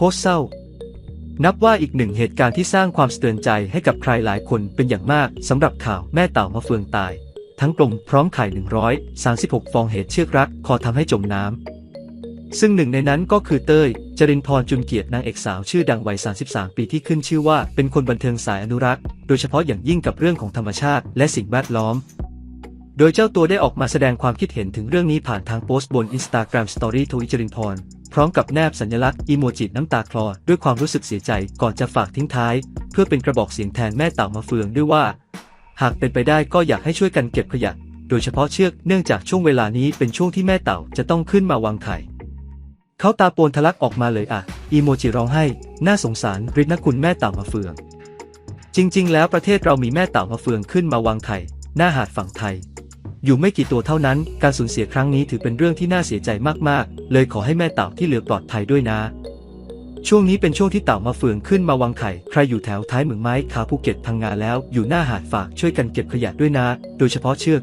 โพสต์เศร้า นับว่าอีกหนึ่งเหตุการณ์ที่สร้างความสะเทือนใจให้กับใครหลายคนเป็นอย่างมากสำหรับข่าวแม่เต่ามาเฟืองตาย ทั้งกลมพร้อมไข่ 136 ฟองเหตุเชือกรักคอทำให้จมน้ำ ซึ่งหนึ่งในนั้นก็คือเต้ย จรินพรจุนเกียรตินางเอกสาวชื่อดังวัย 33 ปีที่ขึ้นชื่อว่าเป็นคนบันเทิงสายอนุรักษ์ โดยเฉพาะอย่างยิ่งกับเรื่องของธรรมชาติ และสิ่งแวดล้อมโดยเจ้าตัวได้ออกมาแสดงความคิดเห็นถึงเรื่องนี้ผ่านทางโพสต์บน Instagram Story ทวิจรินพร ร้อมกับแนบสัญลักษณ์อีโมจิน้ำตาคลอด้วยความรู้สึกเสียใจก่อนจะฝากทิ้งท้าย เพื่อเป็นกระบอกเสียงแทนแม่เต่ามาเฟืองด้วยว่า หากเป็นไปได้ก็อยากให้ช่วยกันเก็บขยะ โดยเฉพาะเชือกเนื่องจากช่วงเวลานี้เป็นช่วงที่แม่เต่าจะต้องขึ้นมาวางไข่เขาตาโปนทะลักออกมาเลยอะ อีโมจิร้องให้ น่าสงสารริดนะคุณแม่เต่ามาเฟือง จริง ๆ แล้วประเทศเรามีแม่เต่ามาเฟืองขึ้นมาวางไข่หน้าหาดฝั่งไทย อยู่ไม่กี่ตัวเท่านั้น การสูญเสียครั้งนี้ถือเป็นเรื่องที่น่าเสียใจมากๆ เลยขอให้แม่เต่าที่เหลือปลอดภัยด้วยนะ ช่วงนี้เป็นช่วงที่เต่ามาเฟืองขึ้นมาวางไข่ ใครอยู่แถวท้ายเหมืองไม้ขาภูเก็ตพังงาแล้ว อยู่หน้าหาดฝากช่วยกันเก็บขยะด้วยนะ โดยเฉพาะเชือก